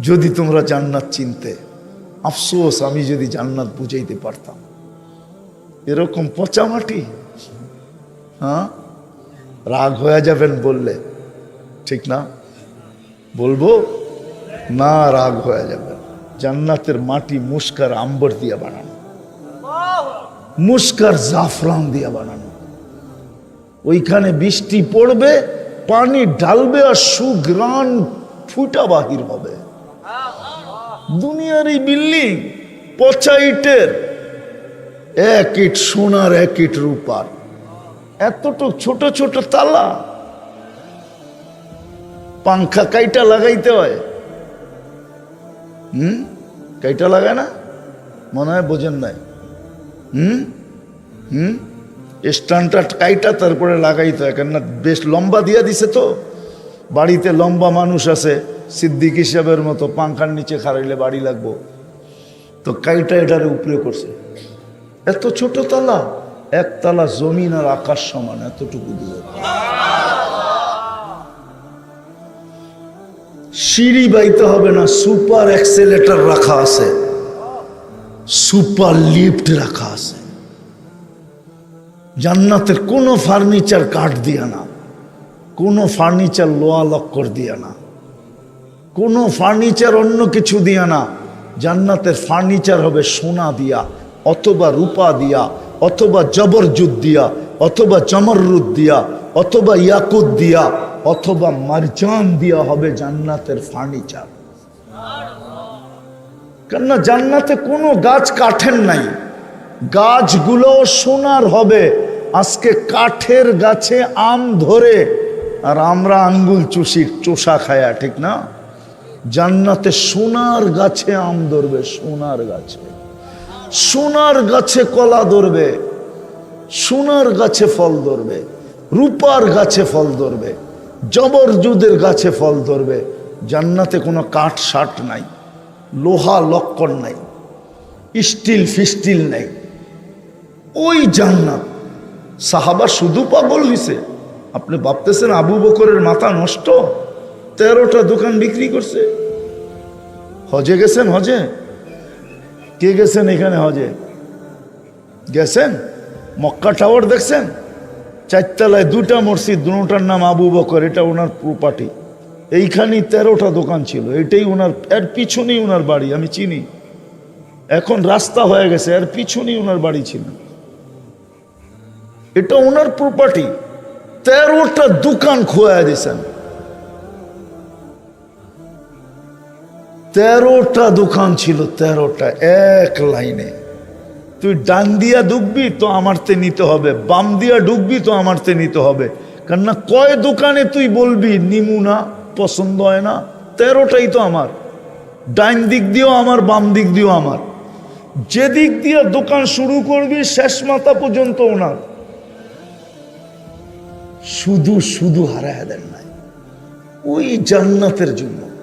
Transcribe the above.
যদি তোমরা জান্নাত চিনতে। আফসোস, আমি যদি জান্নাত বুঝাইতে পারতাম। এরকম পচা মাটি হ্যাঁ? রাগ হয়ে যাবেন বললে। ঠিক না? বলব? না, রাগ হয়ে যাবে জান্নাতের মাটি মুস্কার আম্বর দিয়ে বানানো। মুস্কার জাফরান দিয়ে বানানো। ওইখানে বৃষ্টি পড়বে, পানি ঢালবে আর সুগ্রান ফুটা বাহির হবে। দুনিয়ার এই বিল্ডিং পচা ইটের এক ইট সোনার, এক ইট রূপার। এতটুক ছোট ছোট তালা। পাংখা কাইটা লাগাইতে হয়। হুম? কাইটা লাগায় না? মনে হয় বোঝেন নাই। হুম? হুম? স্ট্যান্ডটা কাইটা তারপরে লাগাইতে হয়, কেননা বেশ লম্বা দিয়া দিছে তো। বাড়িতে লম্বা মানুষ আছে। সিদ্দিক হিসাবের মতো পাংখার নিচে খারাইলে বাড়ি লাগবো। তো কাইটা এটারে উপরে করছে। এত ছোট তালা, এক তালা জমিন আর আকাশ সমান, এতটুকু সিঁড়ি বাইতে হবে না, সুপার এক্সেলেটার রাখা আছে। সুপার লিফট রাখা আছে। জান্নাতের কোনো ফার্নিচার কাঠ দিয়া না, কোনো ফার্নিচার লোয়া লক্কর দিয়া না। কোনো ফার্নিচার অন্য কিছু দিয়া না। জান্নাতের ফার্নিচার হবে সোনা দিয়া, অথবা রূপা দিয়া, অথবা জবরজুদ দিয়া, অথবা চমররুদ দিয়া, অথবা ইয়াকুত দিয়া, অথবা মারজান দিয়া হবে জান্নাতের ফার্নিচার কেননা জান্নাতে কোনো গাছ কাঠের নাই। গাছগুলো সোনার হবে। আজকে কাঠের গাছে আম ধরে, আর আমরা আঙ্গুল চুষি, চোষা খায়া, ঠিক না? জান্নাতে সোনার গাছে আম ধরবে, সোনার গাছে। সোনার গাছে কলা ধরবে, সোনার গাছে ফল ধরবে, রূপার গাছে ফল ধরবে, জবরজুদের গাছে ফল ধরবে। জান্নাতে কোনো কাঠ সাট নাই, লোহা লক্কর নাই, স্টিল ফিস্টিল নাই। ওই জান্নাত। সাহাবা শুধু পাগল হইছে। আপনি ভাবতেছেন আবু বকরের মাথা নষ্ট? তেরোটা দোকান বিক্রি করছে। হজে গেছেন হজে? কে গেছেন এখানে হজে? গেছেন? মক্কা টাওয়ার দেখছেন? চারতলায় দুটা মসজিদ, দুটার নাম আবু বকর, এটা ওনার প্রপার্টি এইখানেই তেরোটা দোকান ছিল, এটাই ওনার, এর পিছনেই ওনার বাড়ি, আমি চিনি। এখন রাস্তা হয়ে গেছে, এর পিছনেই ওনার বাড়ি ছিল। এটা ওনার প্রপার্টি তেরোটা দোকান খোয়া দিয়েছেন তেরোটা দোকান ছিল, তেরোটা, এক লাইনে। তুই ডান দিয়া ঢুকবি তো আমারতে নিতে হবে, বাম দিয়া ঢুকবি তো আমারতে নিতে হবে। কেননা কয় দোকানে তুই বলবি নিমুনা পছন্দ হয় না, তেরোটাই তো আমার। ডাইন দিক দিয়েও আমার, বাম দিক দিয়েও আমার। যে দিক দিয়ে দোকান শুরু করবি, শেষ মাথা পর্যন্ত ওনার। শুধু শুধু হারায় দেন নাই। ওই জান্নাতের জন্য।